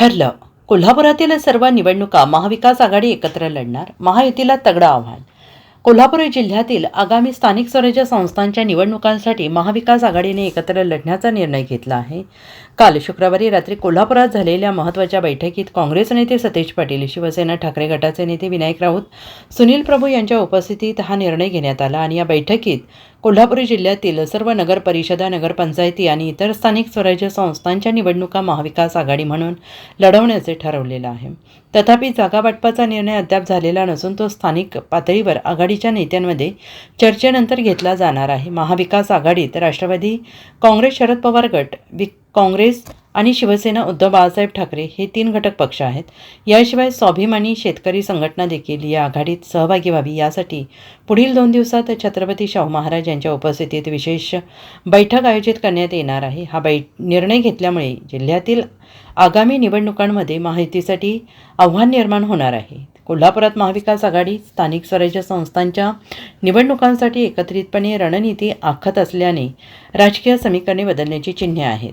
ठरलं. कोल्हापुरातील सर्व निवडणुका महाविकास आघाडी एकत्र लढणार महायुतीला तगडं आव्हान. कोल्हापूर जिल्ह्यातील आगामी स्थानिक स्वराज्य संस्थांच्या निवडणुकांसाठी महाविकास आघाडीने एकत्र लढण्याचा निर्णय घेतला आहे. काल शुक्रवारी रात्री कोल्हापुरात झालेल्या महत्त्वाच्या बैठकीत काँग्रेस नेते सतेज पाटील शिवसेना ठाकरे गटाचे नेते विनायक राऊत सुनील प्रभू यांच्या उपस्थितीत हा निर्णय घेण्यात आला आणि या बैठकीत कोल्हापूर जिल्ह्यातील सर्व नगर परिषदा नगरपंचायती आणि इतर स्थानिक स्वराज्य संस्थांच्या निवडणुका महाविकास आघाडी म्हणून लढवण्याचे ठरवलेलं आहे. तथापि जागा वाटपाचा निर्णय अद्याप झालेला नसून तो स्थानिक पातळीवर आघाडीच्या नेत्यांमध्ये चर्चेनंतर घेतला जाणार आहे. महाविकास आघाडीत राष्ट्रवादी काँग्रेस शरद पवार गट वि काँग्रेस आणि शिवसेना उद्धव बाळासाहेब ठाकरे हे तीन घटक पक्ष आहेत. याशिवाय स्वाभिमानी शेतकरी संघटना देखील या आघाडीत सहभागी व्हावी यासाठी पुढील दोन दिवसात छत्रपती शाहू महाराज यांच्या उपस्थितीत विशेष बैठक आयोजित करण्यात येणार आहे. हा बै निर्णय घेतल्यामुळे जिल्ह्यातील आगामी निवडणुकांमध्ये माहितीसाठी आव्हान निर्माण होणार आहे. कोल्हापुरात महाविकास आघाडी स्थानिक स्वराज्य संस्थांच्या निवडणुकांसाठी एकत्रितपणे रणनीती आखत असल्याने राजकीय समीकरणे बदलण्याची चिन्हे आहेत.